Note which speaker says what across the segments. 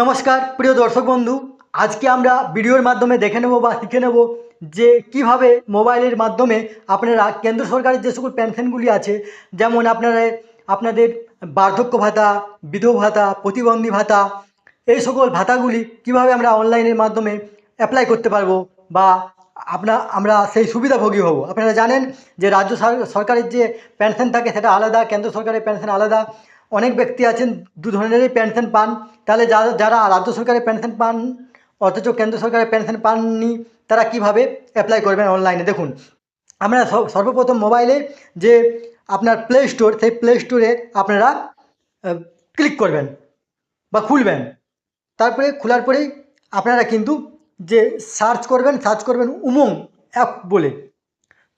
Speaker 1: নমস্কার, প্রিয় দর্শক বন্ধু। আজকে আমরা ভিডিওর মাধ্যমে দেখে নেব বা শিখে নেব যে কীভাবে মোবাইলের মাধ্যমে আপনারা কেন্দ্র সরকারের যে সকল পেনশনগুলি আছে, যেমন আপনারা, আপনাদের বার্ধক্য ভাতা, বিধবা ভাতা, প্রতিবন্ধী ভাতা, এই সকল ভাতাগুলি কীভাবে আমরা অনলাইনের মাধ্যমে অ্যাপ্লাই করতে পারব বা আপনা, আমরা সেই সুবিধাভোগী হব। আপনারা জানেন যে রাজ্য সরকারের যে পেনশন থাকে সেটা আলাদা, কেন্দ্র সরকারের পেনশন আলাদা। অনেক ব্যক্তি আছেন, দু ধরনেরই পেনশন পান। তাহলে যারা যারা রাজ্য সরকারের পেনশন পান, অথচ কেন্দ্র সরকারের পেনশন পাননি, তারা কীভাবে অ্যাপ্লাই করবেন অনলাইনে দেখুন, আমরা সর্বপ্রথম মোবাইলে যে আপনার প্লে স্টোর সেই প্লে স্টোরে আপনারা ক্লিক করবেন বা খুলবেন। তারপরে খোলার পরেই আপনারা কিন্তু যে সার্চ করবেন সার্চ করবেন উমং অ্যাপ বলে।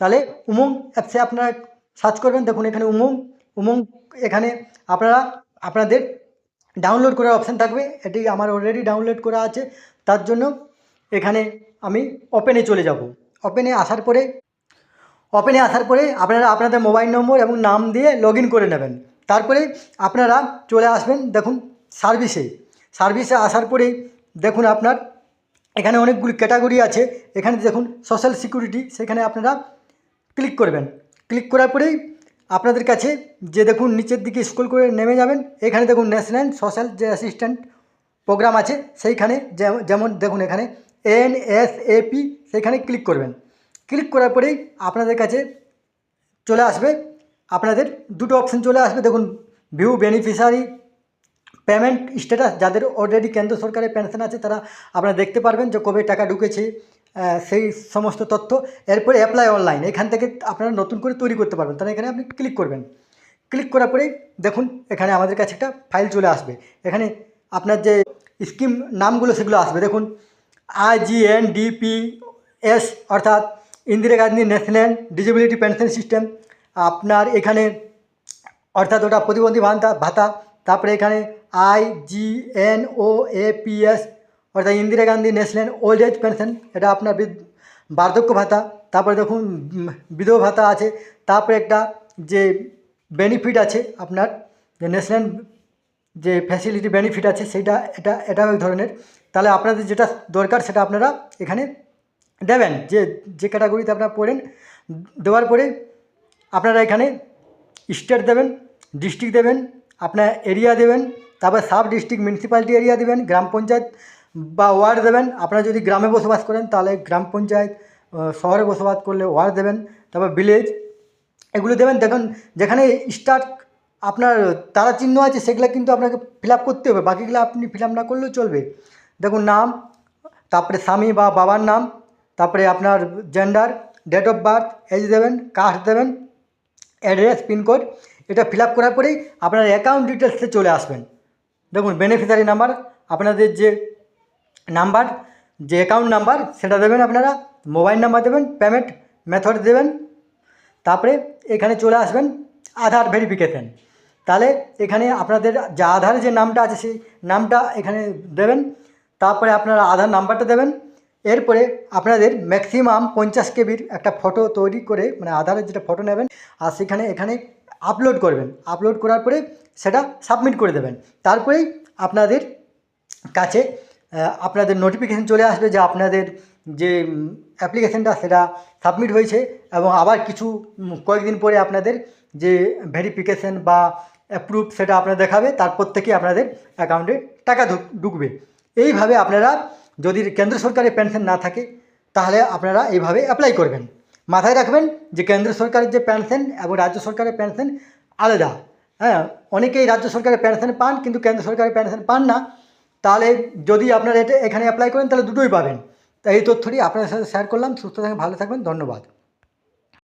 Speaker 1: তাহলে উমং অ্যাপসে আপনারা সার্চ করবেন। দেখুন, এখানে উমং উমং এখানে আপনারা, আপনাদের ডাউনলোড করার অপশান থাকবে। এটি আমার অলরেডি ডাউনলোড করা আছে। তার জন্য এখানে আমি ওপেনে চলে যাব। ওপেনে আসার পরে ওপেনে আসার পরে আপনারা আপনাদের মোবাইল নম্বর এবং নাম দিয়ে লগ করে নেবেন। তারপরে আপনারা চলে আসবেন, দেখুন সার্ভিসে সার্ভিসে আসার পরেই দেখুন আপনার, এখানে অনেকগুলি ক্যাটাগরি আছে। এখানে দেখুন সোশ্যাল সিকিউরিটি সেখানে আপনারা ক্লিক করবেন। ক্লিক করার পরেই আপনাদের কাছে যে দেখুন নিচের দিকে স্কুল করে নেমে যাবেন, এখানে দেখুন ন্যাশনাল সোশ্যাল যে অ্যাসিস্ট্যান্ট প্রোগ্রাম আছে, সেইখানে যেমন- দেখুন এখানে এন এস এপি সেইখানে ক্লিক করবেন। ক্লিক করার পরেই আপনাদের কাছে চলে আসবে, আপনাদের দুটো অপশন চলে আসবে, দেখুন ভিউ বেনিফিশিয়ারি পেমেন্ট স্ট্যাটাস যাদের অলরেডি কেন্দ্র সরকারের পেনশন আছে, তারা আপনারা দেখতে পারবেন যে কবে টাকা ঢুকেছে সেই সমস্ত তথ্য এরপরে অ্যাপ্লাই অনলাইন এখান থেকে আপনারা নতুন করে তৈরি করতে পারবেন। তাহলে এখানে আপনি ক্লিক করবেন। ক্লিক করার পরেই দেখুন, এখানে আমাদের কাছে একটা ফাইল চলে আসবে। এখানে আপনার যে স্কিম নামগুলো সেগুলো আসবে। দেখুন I G N D P S অর্থাৎ Indira Gandhi national disability pension system আপনার এখানে, অর্থাৎ ওটা প্রতিবন্ধী ভাতা ভাতা, তারপরে এখানে I G N O A P S অর্থাৎ Indira Gandhi national old age pension এটা আপনার বার্ধক্য ভাতা তারপরে দেখুন বিধবা ভাতা আছে তারপরে একটা যে বেনিফিট আছে আপনার যে ন্যাশনাল যে ফ্যাসিলিটি বেনিফিট আছে সেইটা এটা এটা ওই ধরনের তাহলে আপনাদের যেটা দরকার সেটা আপনারা এখানে দেবেন যে যে ক্যাটাগরিতে আপনারা পড়েন দেওয়ার পরে আপনারা এখানে স্টেট দেবেন ডিস্ট্রিক্ট দেবেন আপনার এরিয়া দেবেন তারপর সাব ডিস্ট্রিক্ট মিউনিসিপ্যালিটি এরিয়া দেবেন গ্রাম পঞ্চায়েত বা ওয়ার্ড দেবেন। আপনারা যদি গ্রামে বসবাস করেন, তাহলে গ্রাম পঞ্চায়েত শহরে বসবাস করলে ওয়ার্ড দেবেন, তারপর ভিলেজ এগুলো দেবেন। দেখুন, যেখানে স্টার্ট আপনার তারা চিহ্ন আছে, সেগুলো কিন্তু আপনাকে ফিল করতে হবে। বাকিগুলো আপনি ফিল না করলেও চলবে। দেখুন, নাম, তারপরে স্বামী বা বাবার নাম, তারপরে আপনার gender date of birth age দেবেন কাস্ট দেবেন অ্যাড্রেস পিনকোড এটা ফিল করার পরেই আপনার অ্যাকাউন্ট ডিটেলসে চলে আসবেন। দেখুন বেনিফিশিয়ারি নাম্বার আপনাদের যে নাম্বার, যে অ্যাকাউন্ট নাম্বার, সেটা দেবেন আপনারা মোবাইল নাম্বার দেবেন পেমেন্ট মেথড দেবেন, তারপরে এখানে চলে আসবেন আধার ভেরিফিকেশান তাহলে এখানে আপনাদের যে আধার যে নামটা আছে সেই নামটা এখানে দেবেন, তারপরে আপনারা আধার নাম্বারটা দেবেন, এরপরে আপনাদের ম্যাক্সিমাম পঞ্চাশ কেবির একটা ফটো তৈরি করে মানে আধারের যেটা ফটো নেবেন, আর সেখানে এখানে আপলোড করবেন। আপলোড করার পরে সেটা সাবমিট করে দেবেন। তারপরেই আপনাদের কাছে আপনাদের নোটিফিকেশান চলে আসবে যে আপনাদের যে অ্যাপ্লিকেশানটা সেটা সাবমিট হয়েছে এবং আবার কিছু কয়েকদিন পরে আপনাদের যে ভেরিফিকেশান বা অ্যাপ্রুভ সেটা আপনার দেখাবে, তারপর থেকে আপনাদের অ্যাকাউন্টে টাকা ঢুকবে। এইভাবে আপনারা যদি কেন্দ্র সরকারের পেনশন না থাকে, তাহলে আপনারা এইভাবে অ্যাপ্লাই করবেন। মাথায় রাখবেন যে কেন্দ্র সরকারের যে পেনশন এবং রাজ্য সরকারের পেনশন আলাদা। হ্যাঁ অনেকেই রাজ্য সরকারের পেনশন পান, কিন্তু কেন্দ্র সরকারের পেনশন পান না। তাহলে যদি আপনারা এটা এখানে অ্যাপ্লাই করেন, তাহলে দুটোই পাবেন। তাই এই তথ্যটি আপনাদের সাথে শেয়ার করলাম। সুস্থ থাকবেন, ভালো থাকবেন, ধন্যবাদ।